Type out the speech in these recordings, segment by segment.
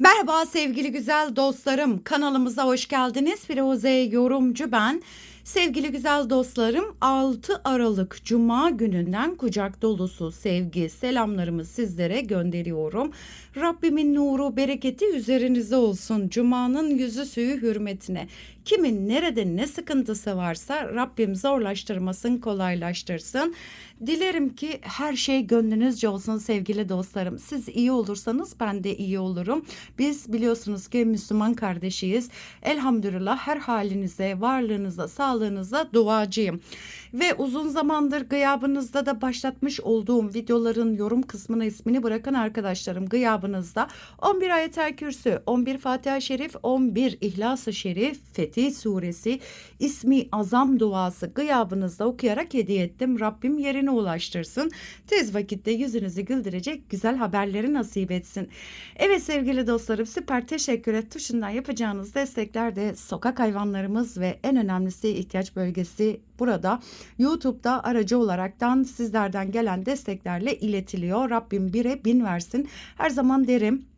Merhaba sevgili güzel dostlarım. Kanalımıza hoş geldiniz. Firuze yorumcu ben. Sevgili güzel dostlarım 6 Aralık Cuma gününden kucak dolusu sevgi selamlarımı sizlere gönderiyorum. Rabbimin nuru bereketi üzerinize olsun. Cuma'nın yüzü suyu hürmetine. Kimin nerede ne sıkıntısı varsa Rabbim zorlaştırmasın kolaylaştırsın. Dilerim ki her şey gönlünüzce olsun sevgili dostlarım. Siz iyi olursanız ben de iyi olurum. Biz biliyorsunuz ki Müslüman kardeşiyiz. Elhamdülillah her halinize, varlığınıza, sağlığınıza duacıyım. Ve uzun zamandır gıyabınızda da başlatmış olduğum videoların yorum kısmına ismini bırakın arkadaşlarım. Gıyabınızda 11 ayetel kürsü, 11 Fatiha-i Şerif, 11 İhlas-ı Şerif, Fetih Suresi, ismi azam duası gıyabınızda okuyarak hediye ettim. Rabbim yerine ulaştırsın. Tez vakitte yüzünüzü güldürecek güzel haberleri nasip etsin. Evet sevgili dostlarım süper teşekkür et tuşundan yapacağınız destekler de sokak hayvanlarımız ve en önemlisi ihtiyaç bölgesi burada YouTube'da aracı olaraktan sizlerden gelen desteklerle iletiliyor. Rabbim bire bin versin. Her zaman derim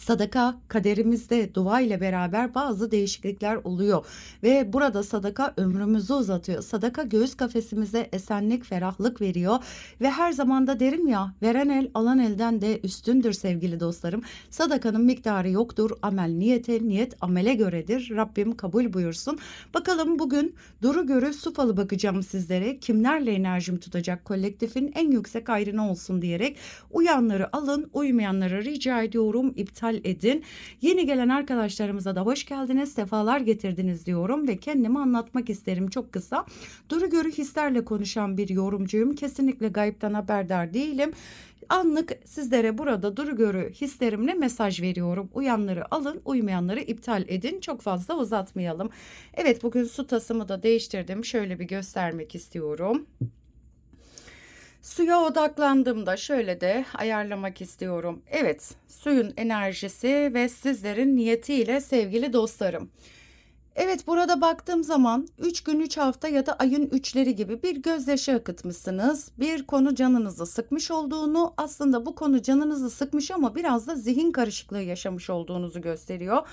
Sadaka kaderimizde dua ile beraber bazı değişiklikler oluyor ve burada sadaka ömrümüzü uzatıyor. Sadaka göğüs kafesimize esenlik, ferahlık veriyor ve her zaman da derim ya veren el alan elden de üstündür sevgili dostlarım. Sadakanın miktarı yoktur. Amel niyete, niyet amele göredir. Rabbim kabul buyursun. Bakalım bugün duru görü su falı bakacağım sizlere. Kimlerle enerjim tutacak kolektifin en yüksek ayrını olsun diyerek uyanları alın, uymayanları rica ediyorum iptal edin. Yeni gelen arkadaşlarımıza da hoş geldiniz, sefalar getirdiniz diyorum ve kendimi anlatmak isterim çok kısa. Duru görü hislerle konuşan bir yorumcuyum. Kesinlikle gayipten haberdar değilim. Anlık sizlere burada duru görü hislerimle mesaj veriyorum. Uyanları alın, uymayanları iptal edin. Çok fazla uzatmayalım. Evet bugün su tasımı da değiştirdim. Şöyle bir göstermek istiyorum. Suya odaklandığımda şöyle de ayarlamak istiyorum. Evet, suyun enerjisi ve sizlerin niyetiyle sevgili dostlarım. Evet burada baktığım zaman 3 gün 3 hafta ya da ayın 3'leri gibi bir gözyaşı akıtmışsınız. Bir konu canınızı sıkmış olduğunu aslında bu konu canınızı sıkmış ama biraz da zihin karışıklığı yaşamış olduğunuzu gösteriyor.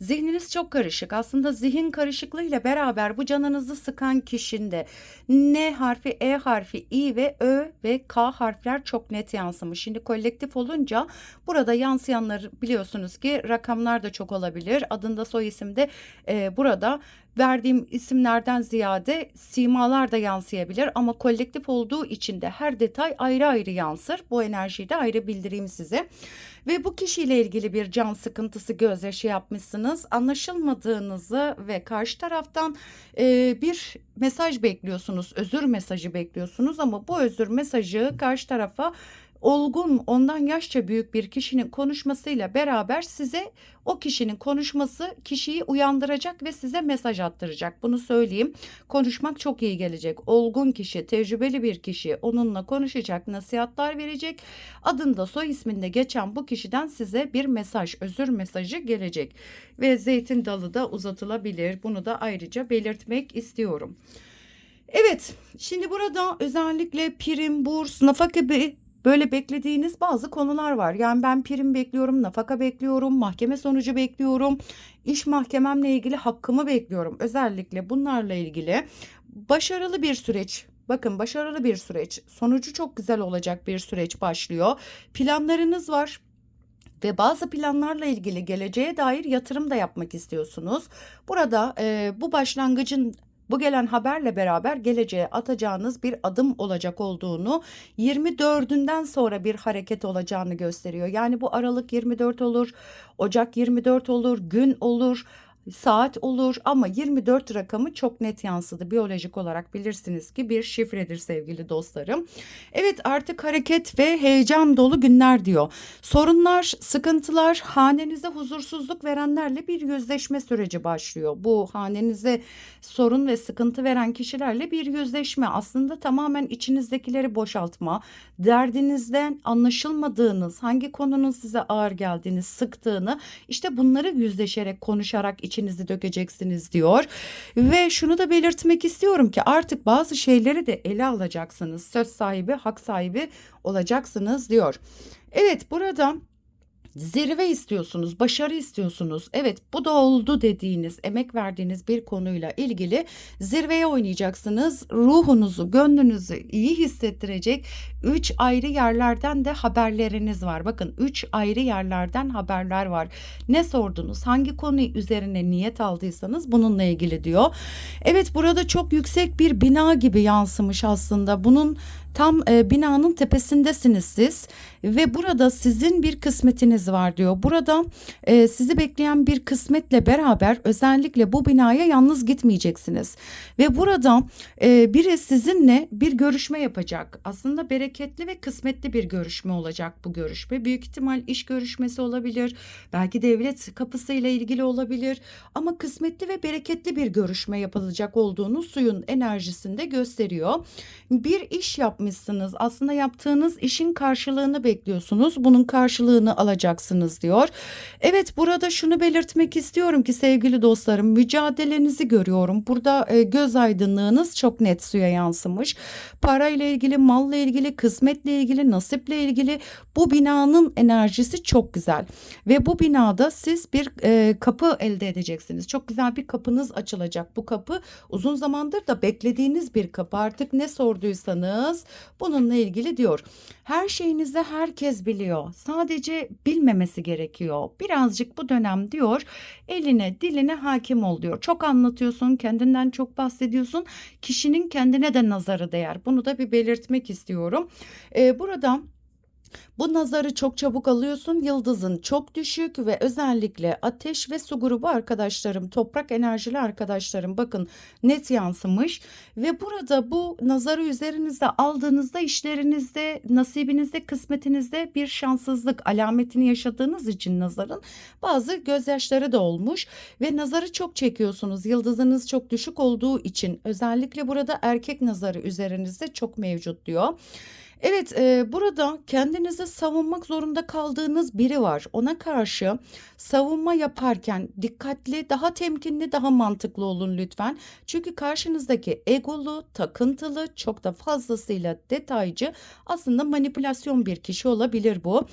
Zihniniz çok karışık. Aslında zihin karışıklığı ile beraber bu canınızı sıkan kişinde N harfi, E harfi, I ve Ö ve K harfler çok net yansımış. Şimdi kolektif olunca burada yansıyanlar biliyorsunuz ki rakamlar da çok olabilir. Adında soy isimde e, burada verdiğim isimlerden ziyade simalar da yansıyabilir ama kolektif olduğu için de her detay ayrı ayrı yansır. Bu enerjiyi de ayrı bildireyim size. Ve bu kişiyle ilgili bir can sıkıntısı gözyaşı yapmışsınız. Anlaşılmadığınızı ve karşı taraftan e, bir mesaj bekliyorsunuz. Özür mesajı bekliyorsunuz ama bu özür mesajı karşı tarafa olgun, ondan yaşça büyük bir kişinin konuşmasıyla beraber size o kişinin konuşması kişiyi uyandıracak ve size mesaj attıracak. Bunu söyleyeyim. Konuşmak çok iyi gelecek. Olgun kişi, tecrübeli bir kişi onunla konuşacak, nasihatler verecek. Adında soy isminde geçen bu kişiden size bir mesaj, özür mesajı gelecek. Ve zeytin dalı da uzatılabilir. Bunu da ayrıca belirtmek istiyorum. Evet, şimdi burada özellikle prim, burs, nafaka böyle beklediğiniz bazı konular var. Yani ben prim bekliyorum, nafaka bekliyorum, mahkeme sonucu bekliyorum, iş mahkememle ilgili hakkımı bekliyorum. Özellikle bunlarla ilgili başarılı bir süreç Bakın başarılı bir süreç, sonucu çok güzel olacak bir süreç başlıyor. Planlarınız var ve bazı planlarla ilgili geleceğe dair yatırım da yapmak istiyorsunuz. Burada e, bu başlangıcın bu gelen haberle beraber geleceğe atacağınız bir adım olacak olduğunu 24'ünden sonra bir hareket olacağını gösteriyor. Yani bu Aralık 24 olur, Ocak 24 olur, gün olur saat olur ama 24 rakamı çok net yansıdı. Biyolojik olarak bilirsiniz ki bir şifredir sevgili dostlarım. Evet artık hareket ve heyecan dolu günler diyor. Sorunlar, sıkıntılar, hanenize huzursuzluk verenlerle bir yüzleşme süreci başlıyor. Bu hanenize sorun ve sıkıntı veren kişilerle bir yüzleşme aslında tamamen içinizdekileri boşaltma, derdinizden anlaşılmadığınız, hangi konunun size ağır geldiğini, sıktığını işte bunları yüzleşerek, konuşarak içinizi dökeceksiniz diyor. Ve şunu da belirtmek istiyorum ki artık bazı şeyleri de ele alacaksınız. Söz sahibi, hak sahibi olacaksınız diyor. Evet burada Zirve istiyorsunuz, başarı istiyorsunuz. Evet, bu da oldu dediğiniz, emek verdiğiniz bir konuyla ilgili zirveye oynayacaksınız. Ruhunuzu, gönlünüzü iyi hissettirecek 3 ayrı yerlerden de haberleriniz var. Bakın 3 ayrı yerlerden haberler var. Ne sordunuz? Hangi konu üzerine niyet aldıysanız bununla ilgili diyor. Evet, burada çok yüksek bir bina gibi yansımış aslında. Bunun Tam e, binanın tepesindesiniz siz ve burada sizin bir kısmetiniz var diyor. Burada e, sizi bekleyen bir kısmetle beraber özellikle bu binaya yalnız gitmeyeceksiniz. Ve burada e, biri sizinle bir görüşme yapacak. Aslında bereketli ve kısmetli bir görüşme olacak bu görüşme. Büyük ihtimal iş görüşmesi olabilir. Belki devlet kapısıyla ilgili olabilir. Ama kısmetli ve bereketli bir görüşme yapılacak olduğunu suyun enerjisinde gösteriyor. Bir iş yapmışsınız. Aslında yaptığınız işin karşılığını bekliyorsunuz. Bunun karşılığını alacaksınız diyor. Evet burada şunu belirtmek istiyorum ki sevgili dostlarım mücadelenizi görüyorum. Burada e, göz aydınlığınız çok net suya yansımış. Parayla ilgili, malla ilgili, kısmetle ilgili, nasiple ilgili bu binanın enerjisi çok güzel. Ve bu binada siz bir e, kapı elde edeceksiniz. Çok güzel bir kapınız açılacak. Bu kapı uzun zamandır da beklediğiniz bir kapı. Artık ne sorduysanız bununla ilgili diyor. Her şeyinizi herkes biliyor. Sadece bilmemesi gerekiyor. Birazcık bu dönem diyor eline diline hakim ol diyor. Çok anlatıyorsun kendinden çok bahsediyorsun. Kişinin kendine de nazarı değer. Bunu da bir belirtmek istiyorum. Ee, burada bu nazarı çok çabuk alıyorsun. Yıldızın çok düşük ve özellikle ateş ve su grubu arkadaşlarım, toprak enerjili arkadaşlarım bakın net yansımış ve burada bu nazarı üzerinizde aldığınızda işlerinizde, nasibinizde, kısmetinizde bir şanssızlık alametini yaşadığınız için nazarın bazı gözyaşları da olmuş ve nazarı çok çekiyorsunuz. Yıldızınız çok düşük olduğu için özellikle burada erkek nazarı üzerinizde çok mevcut diyor. Evet, eee, burada kendinizi savunmak zorunda kaldığınız biri var. Ona karşı savunma yaparken dikkatli, daha temkinli, daha mantıklı olun lütfen. Çünkü karşınızdaki egolu, takıntılı, çok da fazlasıyla detaycı, aslında manipülasyon bir kişi olabilir bu.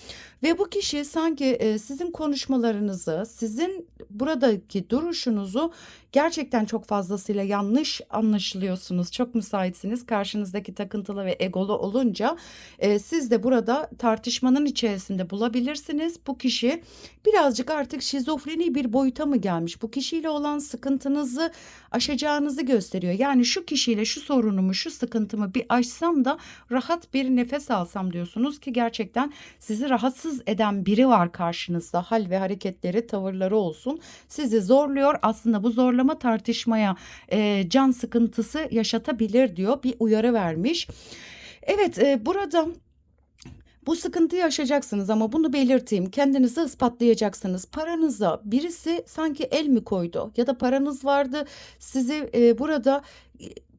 Ve bu kişi sanki eee, sizin konuşmalarınızı, sizin buradaki duruşunuzu gerçekten çok fazlasıyla yanlış anlaşılıyorsunuz. Çok müsaitsiniz. Karşınızdaki takıntılı ve egolu olunca e, siz de burada tartışmanın içerisinde bulabilirsiniz. Bu kişi birazcık artık şizofreni bir boyuta mı gelmiş? Bu kişiyle olan sıkıntınızı aşacağınızı gösteriyor. Yani şu kişiyle şu sorunumu, şu sıkıntımı bir aşsam da rahat bir nefes alsam diyorsunuz ki gerçekten sizi rahatsız eden biri var karşınızda. Hal ve hareketleri, tavırları olsun. Sizi zorluyor. Aslında bu zorlama tartışmaya, e, can sıkıntısı yaşatabilir diyor. Bir uyarı vermiş. Evet, e, burada bu sıkıntıyı aşacaksınız ama bunu belirteyim. Kendinizi ispatlayacaksınız. Paranıza birisi sanki el mi koydu ya da paranız vardı sizi e, burada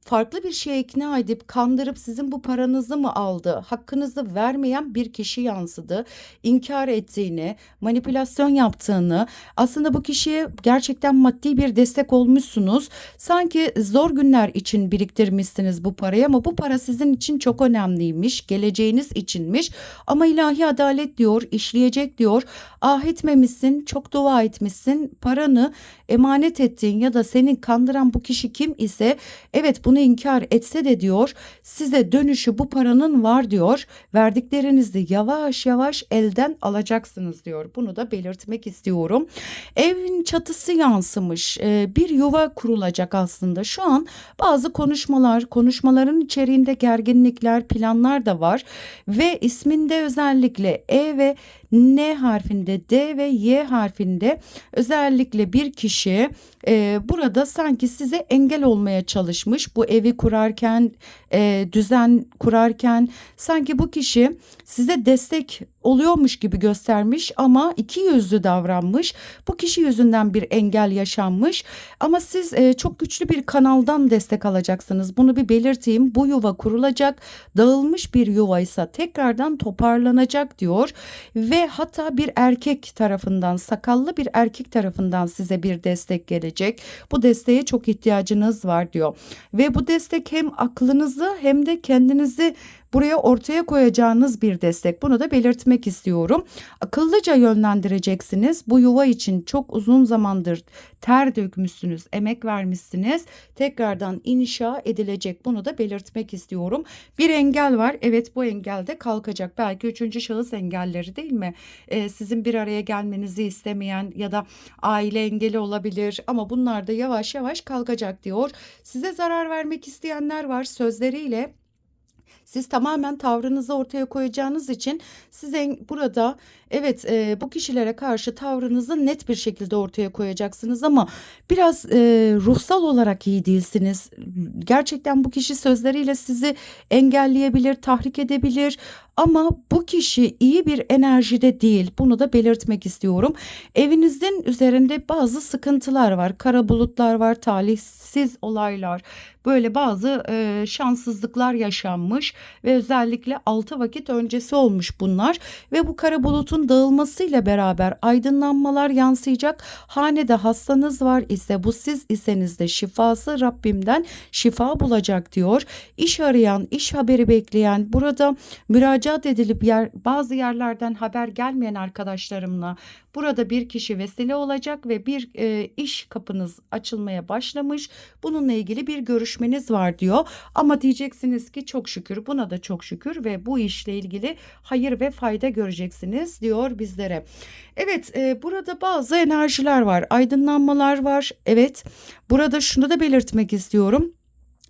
farklı bir şeye ikna edip kandırıp sizin bu paranızı mı aldı? Hakkınızı vermeyen bir kişi yansıdı. İnkar ettiğini, manipülasyon yaptığını, aslında bu kişiye gerçekten maddi bir destek olmuşsunuz. Sanki zor günler için biriktirmişsiniz bu parayı ama bu para sizin için çok önemliymiş, geleceğiniz içinmiş. Ama ilahi adalet diyor, işleyecek diyor. Ah etmemişsin, çok dua etmişsin. Paranı emanet ettiğin ya da senin kandıran bu kişi kim ise evet bunu inkar etse de diyor size dönüşü bu paranın var diyor. Verdiklerinizi yavaş yavaş elden alacaksınız diyor. Bunu da belirtmek istiyorum. Evin çatısı yansımış. Ee, bir yuva kurulacak aslında. Şu an bazı konuşmalar, konuşmaların içeriğinde gerginlikler, planlar da var ve isminde özellikle E ve N harfinde D ve Y harfinde özellikle bir kişi e, burada sanki size engel olmaya çalışmış. Bu evi kurarken, e, düzen kurarken sanki bu kişi size destek oluyormuş gibi göstermiş ama iki yüzlü davranmış. Bu kişi yüzünden bir engel yaşanmış ama siz e, çok güçlü bir kanaldan destek alacaksınız. Bunu bir belirteyim. Bu yuva kurulacak. Dağılmış bir yuvaysa tekrardan toparlanacak diyor ve hatta bir erkek tarafından sakallı bir erkek tarafından size bir destek gelecek. Bu desteğe çok ihtiyacınız var diyor. Ve bu destek hem aklınızı hem de kendinizi buraya ortaya koyacağınız bir destek. Bunu da belirtmek istiyorum. Akıllıca yönlendireceksiniz. Bu yuva için çok uzun zamandır ter dökmüşsünüz, emek vermişsiniz. Tekrardan inşa edilecek. Bunu da belirtmek istiyorum. Bir engel var. Evet bu engel de kalkacak. Belki üçüncü şahıs engelleri değil mi? Ee, sizin bir araya gelmenizi istemeyen ya da aile engeli olabilir ama bunlar da yavaş yavaş kalkacak diyor. Size zarar vermek isteyenler var sözleriyle siz tamamen tavrınızı ortaya koyacağınız için size burada evet e, bu kişilere karşı tavrınızı net bir şekilde ortaya koyacaksınız ama biraz e, ruhsal olarak iyi değilsiniz. Gerçekten bu kişi sözleriyle sizi engelleyebilir, tahrik edebilir ama bu kişi iyi bir enerjide değil. Bunu da belirtmek istiyorum. Evinizin üzerinde bazı sıkıntılar var. Kara bulutlar var, talihsiz olaylar. Böyle bazı e, şanssızlıklar yaşanmış ve özellikle 6 vakit öncesi olmuş bunlar ve bu kara bulutun dağılmasıyla beraber aydınlanmalar yansıyacak. Hanede hastanız var ise bu siz iseniz de şifası Rabbimden şifa bulacak diyor. İş arayan, iş haberi bekleyen, burada müracaat edilip yer, bazı yerlerden haber gelmeyen arkadaşlarımla burada bir kişi vesile olacak ve bir e, iş kapınız açılmaya başlamış. Bununla ilgili bir görüşmeniz var diyor. Ama diyeceksiniz ki çok şükür buna da çok şükür ve bu işle ilgili hayır ve fayda göreceksiniz diyor bizlere. Evet e, burada bazı enerjiler var aydınlanmalar var. Evet burada şunu da belirtmek istiyorum.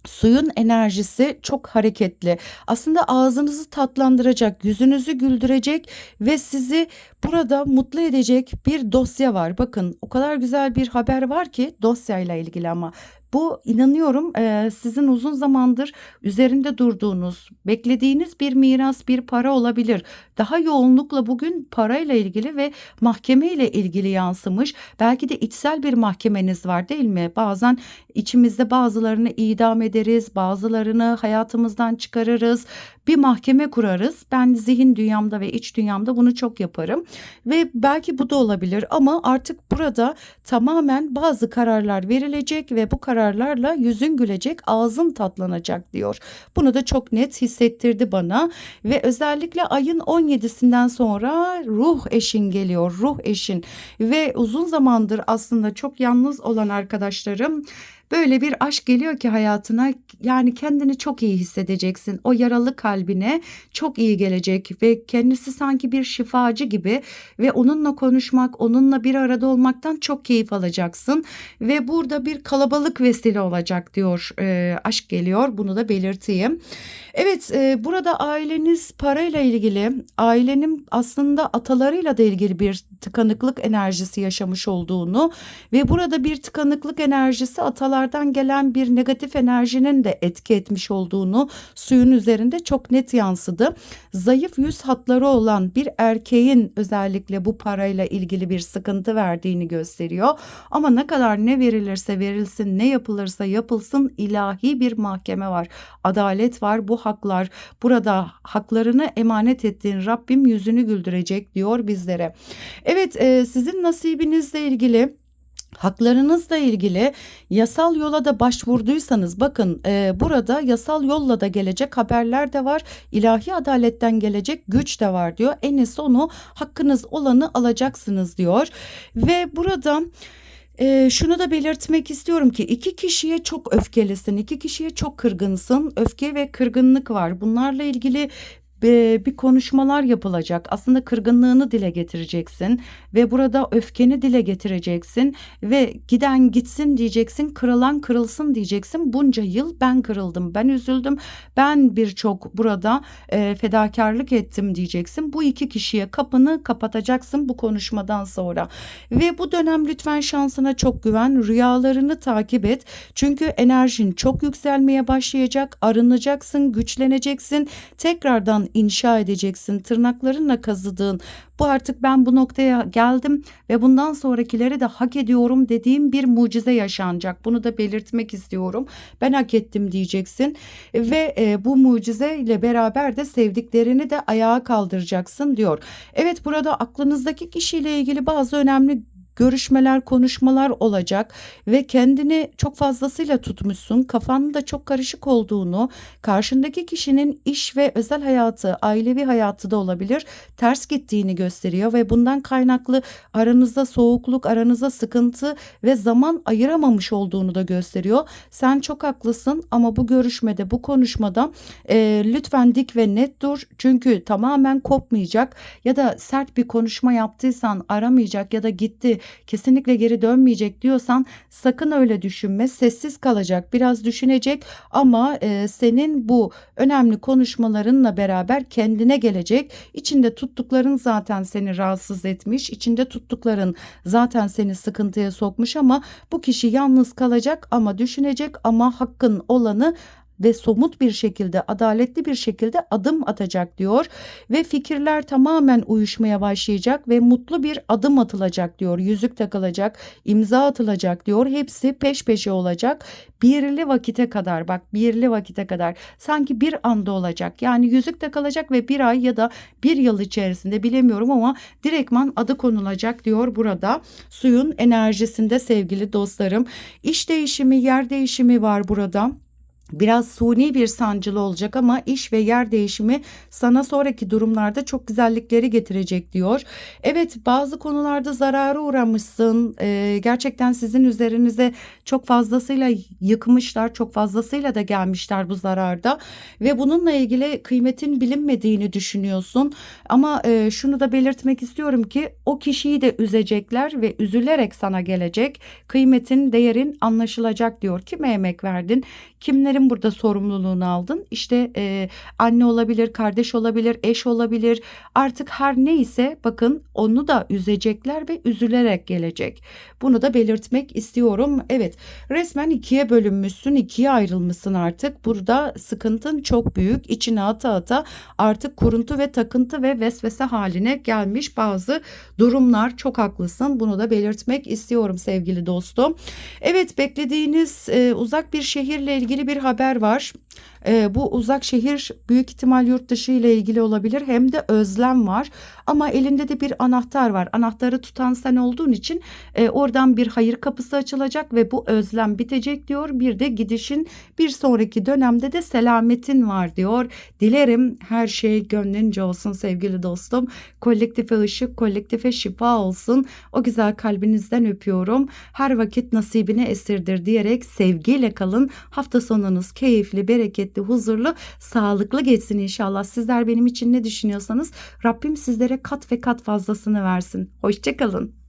Suyun enerjisi çok hareketli. Aslında ağzınızı tatlandıracak, yüzünüzü güldürecek ve sizi burada mutlu edecek bir dosya var. Bakın o kadar güzel bir haber var ki dosyayla ilgili ama bu inanıyorum e, sizin uzun zamandır üzerinde durduğunuz, beklediğiniz bir miras, bir para olabilir. Daha yoğunlukla bugün parayla ilgili ve mahkeme ile ilgili yansımış. Belki de içsel bir mahkemeniz var değil mi? Bazen içimizde bazılarını idam ederiz, bazılarını hayatımızdan çıkarırız. Bir mahkeme kurarız. Ben zihin dünyamda ve iç dünyamda bunu çok yaparım. Ve belki bu da olabilir ama artık burada tamamen bazı kararlar verilecek ve bu kararlarla yüzün gülecek, ağzın tatlanacak diyor. Bunu da çok net hissettirdi bana ve özellikle ayın 17'sinden sonra ruh eşin geliyor, ruh eşin ve uzun zamandır aslında çok yalnız olan arkadaşlarım Böyle bir aşk geliyor ki hayatına yani kendini çok iyi hissedeceksin. O yaralı kalbine çok iyi gelecek ve kendisi sanki bir şifacı gibi ve onunla konuşmak, onunla bir arada olmaktan çok keyif alacaksın ve burada bir kalabalık vesile olacak diyor. E, aşk geliyor. Bunu da belirteyim. Evet, e, burada aileniz parayla ilgili, ailenin aslında atalarıyla da ilgili bir tıkanıklık enerjisi yaşamış olduğunu ve burada bir tıkanıklık enerjisi atalardan gelen bir negatif enerjinin de etki etmiş olduğunu suyun üzerinde çok net yansıdı. Zayıf yüz hatları olan bir erkeğin özellikle bu parayla ilgili bir sıkıntı verdiğini gösteriyor. Ama ne kadar ne verilirse verilsin, ne yapılırsa yapılsın ilahi bir mahkeme var. Adalet var. Bu haklar burada haklarını emanet ettiğin Rabbim yüzünü güldürecek diyor bizlere. Evet e, sizin nasibinizle ilgili Haklarınızla ilgili yasal yola da başvurduysanız bakın e, burada yasal yolla da gelecek haberler de var. ilahi adaletten gelecek güç de var diyor. En sonu hakkınız olanı alacaksınız diyor. Ve burada e, şunu da belirtmek istiyorum ki iki kişiye çok öfkelisin, iki kişiye çok kırgınsın. Öfke ve kırgınlık var. Bunlarla ilgili bir konuşmalar yapılacak. Aslında kırgınlığını dile getireceksin ve burada öfkeni dile getireceksin ve giden gitsin diyeceksin, kırılan kırılsın diyeceksin. Bunca yıl ben kırıldım, ben üzüldüm, ben birçok burada e, fedakarlık ettim diyeceksin. Bu iki kişiye kapını kapatacaksın bu konuşmadan sonra. Ve bu dönem lütfen şansına çok güven, rüyalarını takip et. Çünkü enerjin çok yükselmeye başlayacak, arınacaksın, güçleneceksin. Tekrardan inşa edeceksin. Tırnaklarınla kazıdığın bu artık ben bu noktaya geldim ve bundan sonrakileri de hak ediyorum dediğim bir mucize yaşanacak. Bunu da belirtmek istiyorum. Ben hak ettim diyeceksin ve e, bu mucize ile beraber de sevdiklerini de ayağa kaldıracaksın diyor. Evet burada aklınızdaki kişiyle ilgili bazı önemli görüşmeler, konuşmalar olacak ve kendini çok fazlasıyla tutmuşsun. Kafanın da çok karışık olduğunu, karşındaki kişinin iş ve özel hayatı, ailevi hayatı da olabilir, ters gittiğini gösteriyor ve bundan kaynaklı aranızda soğukluk, aranızda sıkıntı ve zaman ayıramamış olduğunu da gösteriyor. Sen çok haklısın ama bu görüşmede, bu konuşmada e, lütfen dik ve net dur. Çünkü tamamen kopmayacak ya da sert bir konuşma yaptıysan aramayacak ya da gitti kesinlikle geri dönmeyecek diyorsan sakın öyle düşünme. Sessiz kalacak, biraz düşünecek ama e, senin bu önemli konuşmalarınla beraber kendine gelecek. İçinde tuttukların zaten seni rahatsız etmiş. İçinde tuttukların zaten seni sıkıntıya sokmuş ama bu kişi yalnız kalacak ama düşünecek ama hakkın olanı ve somut bir şekilde adaletli bir şekilde adım atacak diyor ve fikirler tamamen uyuşmaya başlayacak ve mutlu bir adım atılacak diyor. Yüzük takılacak, imza atılacak diyor. Hepsi peş peşe olacak. Birli vakite kadar bak birli vakite kadar sanki bir anda olacak. Yani yüzük takılacak ve bir ay ya da bir yıl içerisinde bilemiyorum ama direktman adı konulacak diyor burada. Suyun enerjisinde sevgili dostlarım. İş değişimi, yer değişimi var burada. Biraz suni bir sancılı olacak ama iş ve yer değişimi sana sonraki durumlarda çok güzellikleri getirecek diyor. Evet bazı konularda zarara uğramışsın. Ee, gerçekten sizin üzerinize çok fazlasıyla yıkmışlar. Çok fazlasıyla da gelmişler bu zararda. Ve bununla ilgili kıymetin bilinmediğini düşünüyorsun. Ama e, şunu da belirtmek istiyorum ki o kişiyi de üzecekler ve üzülerek sana gelecek. Kıymetin, değerin anlaşılacak diyor. Kime emek verdin? Kimlerin burada sorumluluğunu aldın? İşte e, anne olabilir, kardeş olabilir, eş olabilir. Artık her neyse bakın onu da üzecekler ve üzülerek gelecek. Bunu da belirtmek istiyorum. Evet resmen ikiye bölünmüşsün, ikiye ayrılmışsın artık. Burada sıkıntın çok büyük. İçine ata ata artık kuruntu ve takıntı ve vesvese haline gelmiş bazı durumlar. Çok haklısın. Bunu da belirtmek istiyorum sevgili dostum. Evet beklediğiniz e, uzak bir şehirle ilgili bir haber var. E, bu uzak şehir büyük ihtimal yurt dışı ile ilgili olabilir. Hem de özlem var. Ama elinde de bir anahtar var. Anahtarı tutan sen olduğun için e, oradan bir hayır kapısı açılacak ve bu özlem bitecek diyor. Bir de gidişin bir sonraki dönemde de selametin var diyor. Dilerim her şey gönlünce olsun sevgili dostum. Kolektife ışık, kolektife şifa olsun. O güzel kalbinizden öpüyorum. Her vakit nasibine esirdir diyerek sevgiyle kalın. Hafta sonunuz keyifli, bereketli, huzurlu, sağlıklı geçsin inşallah. Sizler benim için ne düşünüyorsanız Rabbim sizlere kat ve kat fazlasını versin. Hoşçakalın.